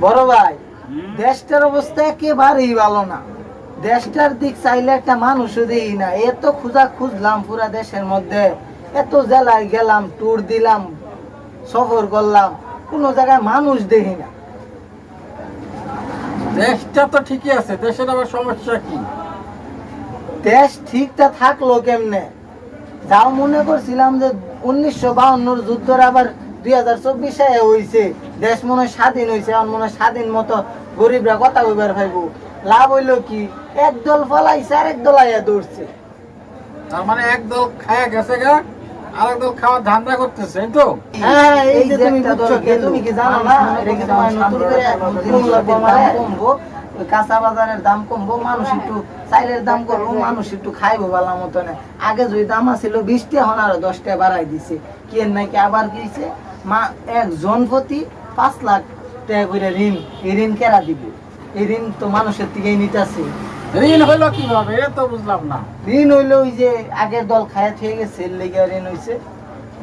বড় ভাই দেশটার অবস্থা একেবারেই ভালো না। দেশটার দিক চাইলে একটা মানুষও দিই না। এত খুঁজা খুঁজলাম পুরা দেশের মধ্যে। এত জেলায় গেলাম ট্যুর দিলাম সফর করলাম। কোনো জায়গায় মানুষ দেখি না। দেশটা তো ঠিকই আছে দেশের আবার সমস্যা কি? দেশ ঠিকটা থাকল কেমনে? যাও মনে করছিলাম যে উনিশশো বাউন্নর যুদ্ধর আবার দুই হাজার চব্বিশে হয়েছে দেশ মনে হয় স্বাধীন হয়েছে এখন মনে স্বাধীন মতো গরিবরা কথা কইবার ভাইব। লাভ হইল কি? একদল ফলাইছে আর একদল আইয়া দৌড়ছে। তার মানে একদল খায়া গেছে গা আর একদল খাওয়ার ধান্দা করতেছে তো? হ্যাঁ এই যে তুমি তুমি কি জানো না? এটা কি তোমার নতুন করে মূল্যের দাম কমবো ওই কাঁচা বাজারের দাম কমবো মানুষ একটু চাইলের দাম করব মানুষ একটু খাইবো ভালো মতনে। আগে যদি দাম আছিল বিশটা এখন আরও দশটা বাড়াই দিছে। কি নাকি আবার হইছে? মা একজন প্রতি পাঁচ লাখ টাকা করে ঋণ এই ঋণ কেরা দিবে? এই ঋণ তো মানুষের থেকেই নিতেছে। ঋণ হইল কীভাবে? এটা তো বুঝলাম না। ঋণ হইল ওই যে আগের দল খায়া থেকে গেছে লেগে ঋণ হইছে।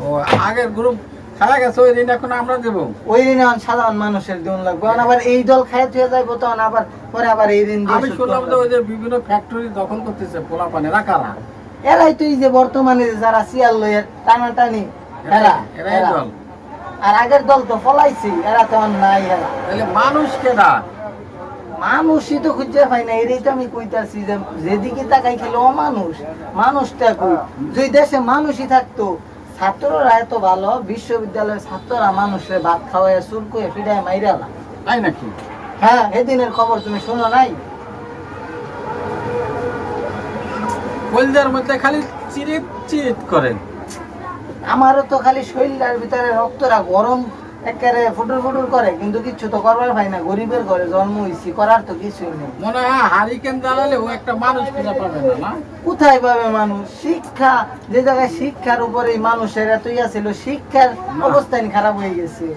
ও আগের গ্রুপ খায়া গেছে ওই ঋণ এখন আমরা দেবো। ওই ঋণ এখন সাধারণ মানুষের দিন লাগবে। আবার এই দল খায় হয়ে যাইবো তখন আবার পরে আবার এই ঋণ আমি শুনলাম যে ওই যে বিভিন্ন ফ্যাক্টরি দখল করতেছে পোলা পানেরা কারা? এরাই তো এই যে বর্তমানে যারা সিয়াল টানাটানি এরা এরাই দল। আর আগের দল তো ফলাইছি এরা তো নাই এরা তাহলে মানুষ কেডা? মানুষই তো খুঁজে পাই না তো আমি কইতাছি যে যেদিকে তাকাই খেলে মানুষ মানুষটা কই? যদি দেশে মানুষই থাকতো ছাত্ররা এত ভালো বিশ্ববিদ্যালয়ের ছাত্ররা মানুষের ভাত খাওয়ায় চুলকুয়ে মাইরালা তাই নাকি? হ্যাঁ এদিনের খবর তুমি শোনো নাই? কলজার মধ্যে খালি চিরিত চিরিত করে আমারও তো খালি শরীরের ভিতরে রক্তরা গরম একেবারে ফুটুর ফুটুর করে কিন্তু কিছু তো করবার পাই না। গরিবের ঘরে জন্ম হয়েছি করার তো কিছুই নেই। মনে হয় হারিকেন জ্বালালে ও একটা মানুষ খুঁজে পাবে না না? কোথায় পাবে মানুষ? শিক্ষা যে জায়গায় শিক্ষার উপরে মানুষের এত ইয়া ছিল শিক্ষার অবস্থান খারাপ হয়ে গেছে।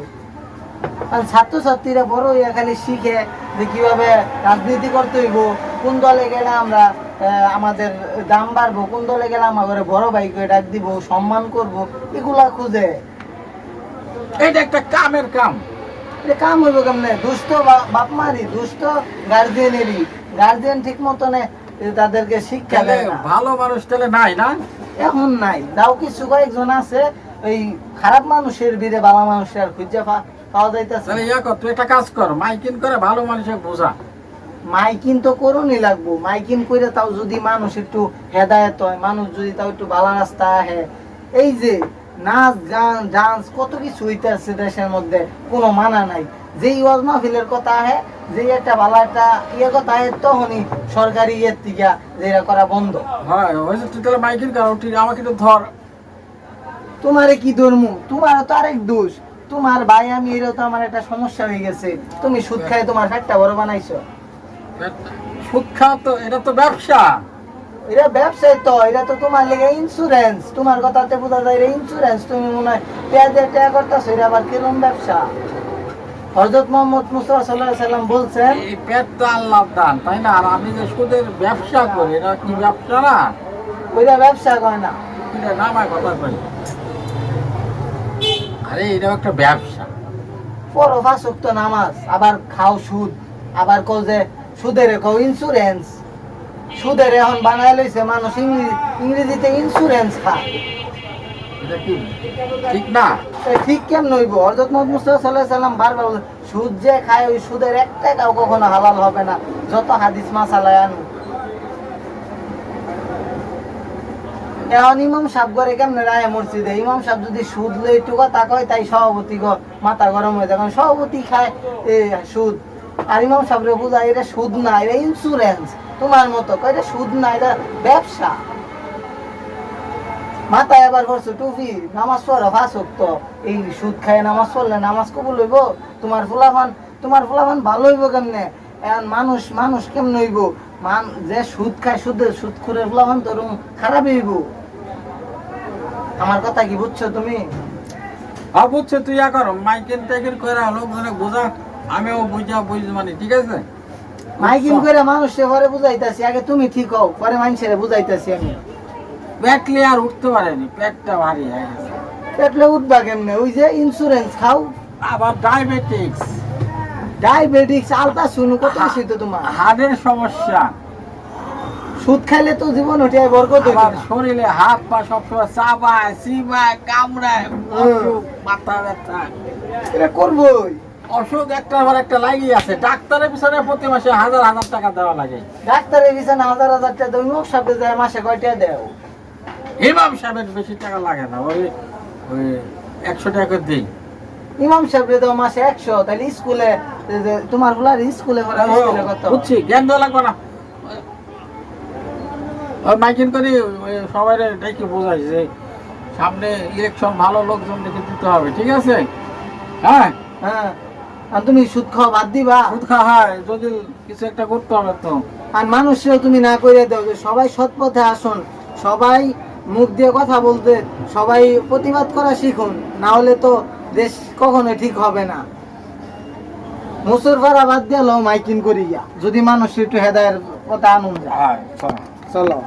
আর ছাত্রছাত্রীরা বড় হইয়া খালি শিখে যে কীভাবে রাজনীতি করতে হইব কোন দলে গেলে আমরা আমাদের দাম বাড়বো কোন দলে গেলে আমাদের বড় ভাইকে ডাক দিব সম্মান করব এগুলা খুঁজে। এটা একটা কামের কাম। এটা কাম হইব কেমনে? দুষ্ট বাপ মারি দুষ্ট গার্জিয়ানেরই গার্জিয়ান ঠিক মতনে তাদেরকে শিক্ষা দেয় ভালো মানুষ তাহলে নাই না? এখন নাই। তাও কিছু কয়েকজন আছে ওই খারাপ মানুষের ভিড়ে ভালো মানুষের আর খুঁজে পাওয়া যাইতেছে তাহলে ইয়া কর তুই একটা কাজ কর মাইকিন করে ভালো মানুষের বোঝা। মাইকিন তো করুনই লাগবো। মাইকিন করে তাও যদি মানুষ একটু হেদায়ত হয় মানুষ যদি তাও একটু ভালো রাস্তা আহে। এই যে নাচ গান ডান্স কত কিছু হইতেছে দেশের মধ্যে কোনো মানা নাই। যেই ওয়াজ মাহফিলের কথা আহে যে একটা ভালো একটা ইয়ে কথা আহে তখনই সরকারি ইয়ের থেকে যে এটা করা বন্ধ। হয় তুই তাহলে মাইকিন কর ঠিক আমাকে একটু ধর। তোমারে কি ধর্ম? তোমার তো আরেক দোষ। তোমার ভাই আমি এরও তো আমার একটা সমস্যা হয়ে গেছে। তুমি সুদ খাই তোমার ফ্যাটটা বড় বানাইছো। সুদ খাওয়া তো এটা তো ব্যবসা। এটা ব্যবসায় তো এটা তো তোমার লেগে ইন্স্যুরেন্স তোমার কথাতে বোঝা যায় এটা ইন্স্যুরেন্স তুমি মনে হয় পেঁয়াজের টাকা করতেছো এটা আবার কিরম ব্যবসা? হজরত মোহাম্মদ মুস্তফা সাল্লাহ সাল্লাম বলছেন এই পেট তো আল্লাহ দান তাই না? আর আমি যে সুদের ব্যবসা করি এটা কি ব্যবসা না? ওইটা ব্যবসা করে না। এটা কথা কই আরে এটা একটা ব্যবসা। পরো ফাঁসুক্ত নামাজ আবার খাও সুদ আবার কও যে সুদের কও ইন্স্যুরেন্স সুদের এখন বানায় লইছে মানুষ ইংরেজি ইংরেজিতে ইন্স্যুরেন্স খায়। ঠিক না? ঠিক কেমন হইব? হযরত মুহাম্মদ মুস্তাফা আলাইহি সাল্লাম বারবার সুদ যে খায় ওই সুদের এক টাকাও কখনো হালাল হবে না। যত হাদিস মাসালায় আনু এখন ইমাম সাহেব করে কেমনে রায় মসজিদে? ইমাম সাহেব যদি সুদ লই একটু কথা কয় তাই সভাপতি গো মাথা গরম হয়ে যায়। কারণ সভাপতি খায় এ সুদ। আর ইমাম সাহেবরে বুঝায় এটা সুদ না এটা ইন্স্যুরেন্স তোমার মতো, কয় এটা সুদ না এটা ব্যবসা। মাথায় আবার করছ টুপি, নামাজ পড়ো ফাঁসক তো এই সুদ খায় নামাজ পড়লে নামাজ কবুল হইব? তোমার ফুলাফান তোমার ফুলাফান ভালো হইব কেমনে? এখন মানুষ মানুষ কেমন হইব? মান, যে সুদ খায় সুদের সুদ করে ফুলাফান তো খারাপ হইব। আমার কথা কি বুঝছ তুমি? হ্যাঁ বুঝছ, তুই ইয়া কর মাইকেন টাইকেন করে লোকজনে বোঝা, আমিও বুঝা বুঝ মানে ঠিক আছে? মাইকিং করে মানুষে পরে বুঝাইতাছি আগে তুমি ঠিক হও পরে মানুষের বুঝাইতাছি আমি। পেটলে আর উঠতে পারেনি পেটটা ভারী হয়ে গেছে। পেটলে উঠবা কেমনে? ওই যে ইন্স্যুরেন্স খাও। আবার ডায়াবেটিক্স ডায়াবেটিস আলতা শুনু কত বেশি তো তোমার? হাড়ের সমস্যা। সুদ খাইলে তো জীবন ওঠে বরকত আবার শরীরে হাত পা সবসময় চাবায় চিবায় কামড়ায় মাথা ব্যথা। এটা করবোই। অসুখ একটা আবার একটা লাগিয়ে আছে। ডাক্তারের পিছনে প্রতি মাসে হাজার হাজার টাকা দেওয়া লাগে। ডাক্তারের বিছানা হাজার হাজার টাকা মুখ সাপে যায় মাসে কয়টা দেও? ইমাম সাহেবের বেশি টাকা লাগে না ওই ওই একশো টাকা দিই। ইমাম সাহেব দাও মাসে একশো তাহলে স্কুলে তোমার ফুলার স্কুলে হলে বুঝছি জ্ঞান দেওয়া লাগবে না। ওই মাইকিং করে সবাই ডেকে বোঝাই যে সামনে ইলেকশন ভালো লোকজন দেখে দিতে হবে ঠিক আছে? হ্যাঁ? হ্যাঁ। আর তুমি সুদ খাওয়া বাদ দিবা? সুদ খাওয়া হয় যদি কিছু একটা করতে হবে তো। আর তুমি না করে দাও যে সবাই সৎ পথে আসুন সবাই মুখ দিয়ে কথা বলতে সবাই প্রতিবাদ করা শিখুন না হলে তো দেশ কখনো ঠিক হবে না। মুসুর ভাড়া বাদ দিয়ে মাইকিং করি যদি মানুষ একটু হেদায়ের কথা আনুন যায়। চলো।